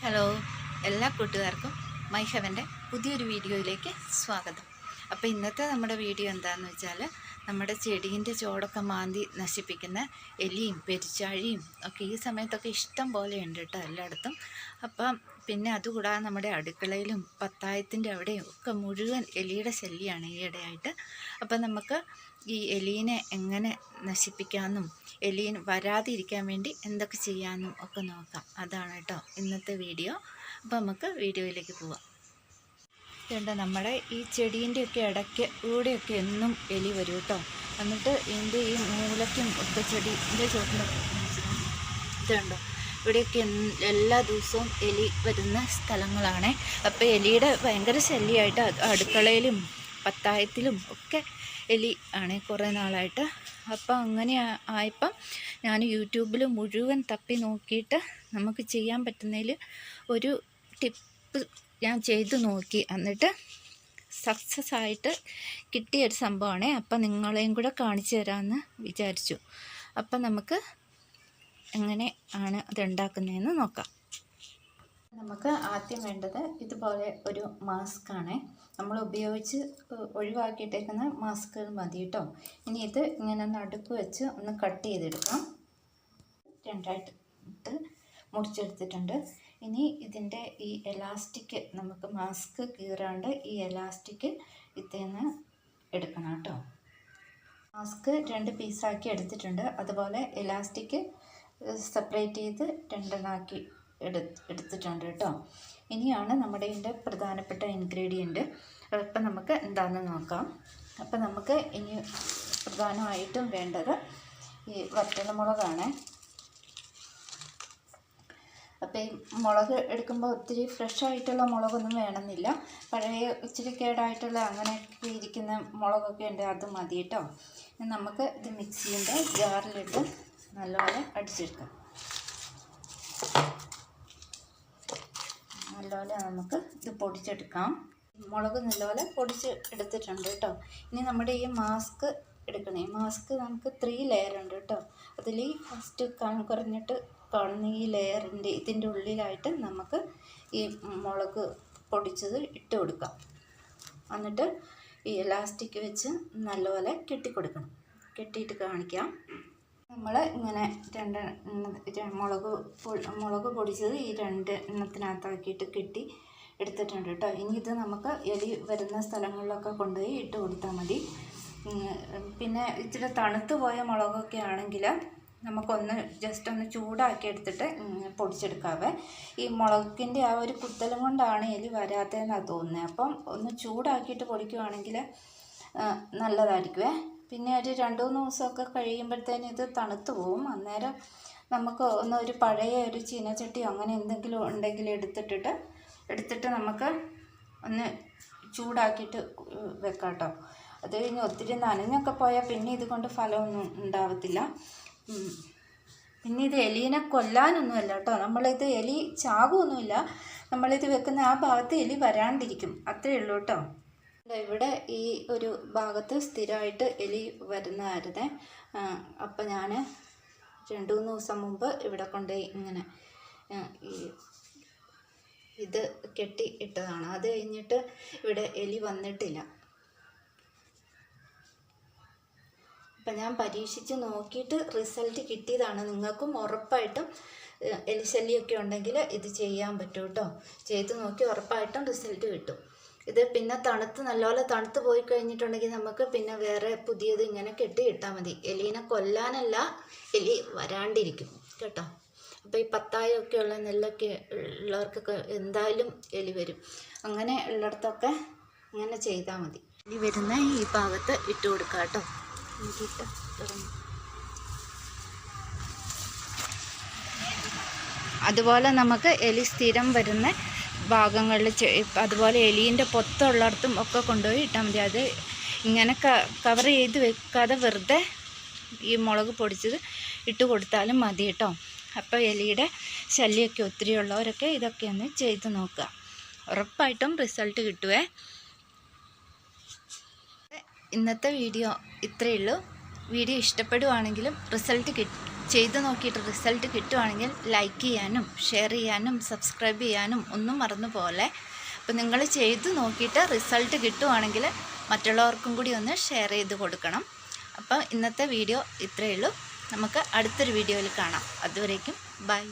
Hello എല്ലാ കൂട്ടുകാർക്കും my ഹെവന്റെ പുതിയൊരു വീഡിയോയിലേക്ക് സ്വാഗതം. അപ്പോൾ ഇന്നത്തെ നമ്മുടെ വീഡിയോ എന്താണെന്ന് വെച്ചാൽ നമ്മുടെ ചെടീന്റെ ചോടൊക്കെ മാന്തി നശിപ്പിക്കുന്ന എലിയും പെരിച്ചാഴിയും ഒക്കെ ഈ സമയത്തൊക്കെ ഇഷ്ടം പോലെ ഉണ്ട് കേട്ടോ എല്ലായിടത്തും. അപ്പം പിന്നെ അതുകൂടാതെ നമ്മുടെ അടുക്കളയിലും പത്തായത്തിന്റെ അവിടെയും ഒക്കെ മുഴുവൻ എലിയുടെ ശല്യമാണ് ഈയിടെയായിട്ട് അപ്പം നമുക്ക് ഈ എലീനെ എങ്ങനെ നശിപ്പിക്കാമെന്നും എലീന് വരാതിരിക്കാൻ വേണ്ടി എന്തൊക്കെ ചെയ്യാമെന്നും ഒക്കെ നോക്കാം. അതാണ് കേട്ടോ ഇന്നത്തെ വീഡിയോ. അപ്പോൾ നമുക്ക് വീഡിയോയിലേക്ക് പോവാം. ഇതുണ്ട്. നമ്മുടെ ഈ ചെടീന്റെയൊക്കെ ഇടയ്ക്ക് ഇവിടെയൊക്കെ എന്നും എലി വരും കേട്ടോ. എന്നിട്ട് ഇതിന്റെ ഈ മൂലയ്ക്കും ഒക്കെ ചെടീന്റെ ചോട്ടിലും ഇതുണ്ടോ ഇവിടെയൊക്കെ എല്ലാ ദിവസവും എലി വരുന്ന സ്ഥലങ്ങളാണ്. അപ്പോൾ എലിയുടെ ഭയങ്കര ശല്യമായിട്ട് അടുക്കളയിലും പത്തായത്തിലും ഒക്കെ എലി ആണ് കുറേ നാളായിട്ട്. അപ്പം അങ്ങനെ ആയപ്പം ഞാൻ യൂട്യൂബിൽ മുഴുവൻ തപ്പി നോക്കിയിട്ട് നമുക്ക് ചെയ്യാൻ പറ്റുന്നതിൽ ഒരു ടിപ്പ് ഞാൻ ചെയ്തു നോക്കി. എന്നിട്ട് സക്സസ് ആയിട്ട് കിട്ടിയൊരു സംഭവമാണ്. അപ്പം നിങ്ങളെയും കൂടെ കാണിച്ചു തരാമെന്ന് വിചാരിച്ചു. അപ്പം നമുക്ക് എങ്ങനെ ആണ് അത് ഉണ്ടാക്കുന്നതെന്ന് നോക്കാം. നമുക്ക് ആദ്യം വേണ്ടത് ഇതുപോലെ ഒരു മാസ്ക് ആണ്. നമ്മൾ ഉപയോഗിച്ച് ഒഴിവാക്കിയിട്ടേക്കുന്ന മാസ്കുകൾ മതി കേട്ടോ. ഇനി ഇത് ഇങ്ങനെ നടുക്ക് വെച്ച് ഒന്ന് കട്ട് ചെയ്തെടുക്കാം. രണ്ടായിട്ട് മുറിച്ചെടുത്തിട്ടുണ്ട്. ഇനി ഇതിന്റെ ഈ എലാസ്റ്റിക് നമുക്ക് മാസ്ക് കീറാണ്ട് ഈ എലാസ്റ്റിക് ഇത്തേന്ന് എടുക്കണം കേട്ടോ. മാസ്ക് രണ്ട് പീസാക്കി എടുത്തിട്ടുണ്ട്. അതുപോലെ എലാസ്റ്റിക് സെപ്പറേറ്റ് ചെയ്ത് രണ്ടെണ്ണാക്കി എടു എടുത്തിട്ടുണ്ട് കേട്ടോ. ഇനിയാണ് നമ്മുടെ ഇതിന്റെ പ്രധാനപ്പെട്ട ഇൻഗ്രീഡിയന്റ് അപ്പം നമുക്ക് എന്താണെന്ന് നോക്കാം. അപ്പം നമുക്ക് ഇനി പ്രധാനമായിട്ടും വേണ്ടത് ഈ വറ്റൽമുളകാണ്. അപ്പോൾ ഈ മുളക് എടുക്കുമ്പോൾ ഒത്തിരി ഫ്രഷ് ആയിട്ടുള്ള മുളകൊന്നും വേണമെന്നില്ല. പഴയ ഇച്ചിരി കേടായിട്ടുള്ള അങ്ങനെയൊക്കെ ഇരിക്കുന്ന മുളകൊക്കെ ഉണ്ട് അത് മതി കേട്ടോ. നമുക്ക് ഇത് മിക്സീന്റെ ജാറിലിട്ട് നല്ലപോലെ അടിച്ചെടുക്കാം. നല്ലപോലെ നമുക്ക് ഇത് പൊടിച്ചെടുക്കാം. മുളക് നല്ലപോലെ പൊടിച്ച് എടുത്തിട്ടുണ്ട് കേട്ടോ. ഇനി നമ്മുടെ ഈ മാസ്ക് എടുക്കണേ. മാസ്ക് നമുക്ക് ത്രീ ലെയർ ഉണ്ട് കേട്ടോ. അതിൽ ഫസ്റ്റ് ഫസ്റ്റ് കുറഞ്ഞിട്ട് കാണുന്ന ഈ ലെയറിന്റെ ഇതിന്റെ ഉള്ളിലായിട്ട് നമുക്ക് ഈ മുളക് പൊടിച്ചത് ഇട്ട് കൊടുക്കാം. എന്നിട്ട് ഈ ഇലാസ്റ്റിക് വെച്ച് നല്ലപോലെ കെട്ടിക്കൊടുക്കണം. കെട്ടിയിട്ട് കാണിക്കാം. നമ്മൾ ഇങ്ങനെ രണ്ട് മുളക് മുളക് പൊടിച്ചത് ഈ രണ്ട് എണ്ണത്തിനകത്താക്കിയിട്ട് കെട്ടി എടുത്തിട്ടുണ്ട് കേട്ടോ. ഇനി ഇത് നമുക്ക് എലി വരുന്ന സ്ഥലങ്ങളിലൊക്കെ കൊണ്ടുപോയി ഇട്ട് കൊടുത്താൽ മതി. പിന്നെ ഇച്ചിരി തണുത്ത് പോയ മുളകൊക്കെ ആണെങ്കിൽ നമുക്കൊന്ന് ജസ്റ്റ് ഒന്ന് ചൂടാക്കി എടുത്തിട്ട് പൊടിച്ചെടുക്കാവേ. ഈ മുളകിന്റെ ആ ഒരു കുത്തലും കൊണ്ടാണ് എലി വരാത്തതെന്നാണ് തോന്നുന്നത് അപ്പം ഒന്ന് ചൂടാക്കിയിട്ട് പൊടിക്കുവാണെങ്കിൽ നല്ലതായിരിക്കുമേ പിന്നെ ഒരു രണ്ട് മൂന്ന് ദിവസമൊക്കെ കഴിയുമ്പോഴത്തേന് ഇത് തണുത്തു പോവും. അന്നേരം നമുക്ക് ഒന്ന് ഒരു പഴയ ഒരു ചീനച്ചട്ടിയോ അങ്ങനെ എന്തെങ്കിലും ഉണ്ടെങ്കിൽ എടുത്തിട്ടിട്ട് എടുത്തിട്ട് നമുക്ക് ഒന്ന് ചൂടാക്കിയിട്ട് വെക്കാം കേട്ടോ അത് കഴിഞ്ഞ് ഒത്തിരി നനഞ്ഞൊക്കെ പോയാൽ പിന്നെ ഇതുകൊണ്ട് ഫലമൊന്നും ഉണ്ടാവത്തില്ല. പിന്നെ ഇത് എലിനെ കൊല്ലാനൊന്നുമല്ല കേട്ടോ. നമ്മളിത് എലി ചാകുമൊന്നുമില്ല നമ്മളിത് വെക്കുന്ന ആ ഭാഗത്ത് എലി വരാണ്ടിരിക്കും. അത്രയേ ഉള്ളൂ കേട്ടോ. ഇവിടെ ഈ ഒരു ഭാഗത്ത് സ്ഥിരമായിട്ട് എലി വരുന്നതായിരുന്നേ. അപ്പം ഞാൻ രണ്ട് മൂന്ന് ദിവസം മുമ്പ് ഇവിടെ കൊണ്ടുപോയി ഇങ്ങനെ ഈ ഇത് കെട്ടി ഇട്ടതാണ്. അത് കഴിഞ്ഞിട്ട് ഇവിടെ എലി വന്നിട്ടില്ല. അപ്പം ഞാൻ പരീക്ഷിച്ച് നോക്കിയിട്ട് റിസൾട്ട് കിട്ടിയതാണ്. നിങ്ങൾക്കും ഉറപ്പായിട്ടും എലിശല്യമൊക്കെ ഉണ്ടെങ്കിൽ ഇത് ചെയ്യാൻ പറ്റും കേട്ടോ ചെയ്ത് നോക്കി ഉറപ്പായിട്ടും റിസൾട്ട് കിട്ടും. ഇത് പിന്നെ തണുത്ത് നല്ലപോലെ തണുത്ത് പോയി കഴിഞ്ഞിട്ടുണ്ടെങ്കിൽ നമുക്ക് പിന്നെ വേറെ പുതിയത് ഇങ്ങനെ കെട്ടി ഇട്ടാൽ മതി. എലീനെ കൊല്ലാനല്ല എലി വരാണ്ടിരിക്കും. കേട്ടോ? അപ്പോൾ ഈ പത്തായമൊക്കെ ഉള്ള നെല്ലൊക്കെ ഉള്ളവർക്കൊക്കെ എന്തായാലും എലി വരും. അങ്ങനെ ഉള്ളിടത്തൊക്കെ അങ്ങനെ ചെയ്താൽ മതി. എലി വരുന്ന ഈ ഭാഗത്ത് ഇട്ട് കൊടുക്കാം കേട്ടോ ഇട്ടിട്ട് തുടങ്ങി അതുപോലെ നമുക്ക് എലി സ്ഥിരം വരുന്ന ഭാഗങ്ങളിൽ അതുപോലെ എലീന്റെ പൊത്തുള്ളിടത്തും ഒക്കെ കൊണ്ടുപോയി ഇട്ടാൽ മതി. അത് ഇങ്ങനെ കവർ ചെയ്ത് വെക്കാതെ വെറുതെ ഈ മുളക് പൊടിച്ചത് ഇട്ട് കൊടുത്താലും മതി കേട്ടോ. അപ്പോൾ എലിയുടെ ശല്യമൊക്കെ ഒത്തിരി ഉള്ളവരൊക്കെ ഇതൊക്കെ ഒന്ന് ചെയ്ത് നോക്കുക. ഉറപ്പായിട്ടും റിസൾട്ട് കിട്ടുവേ. ഇന്നത്തെ വീഡിയോ ഇത്രയേ ഉള്ളൂ. വീഡിയോ ഇഷ്ടപ്പെടുവാണെങ്കിലും റിസൾട്ട് ചെയ്ത് നോക്കിയിട്ട് റിസൾട്ട് കിട്ടുവാണെങ്കിൽ ലൈക്ക് ചെയ്യാനും ഷെയർ ചെയ്യാനും സബ്സ്ക്രൈബ് ചെയ്യാനും ഒന്നും മറന്നു പോലെ അപ്പോൾ നിങ്ങൾ ചെയ്ത് നോക്കിയിട്ട് റിസൾട്ട് കിട്ടുവാണെങ്കിൽ മറ്റുള്ളവർക്കും കൂടി ഒന്ന് ഷെയർ ചെയ്ത് കൊടുക്കണം. അപ്പോൾ ഇന്നത്തെ വീഡിയോ ഇത്രയേ ഉള്ളൂ. നമുക്ക് അടുത്തൊരു വീഡിയോയിൽ കാണാം. അതുവരേക്കും ബൈ.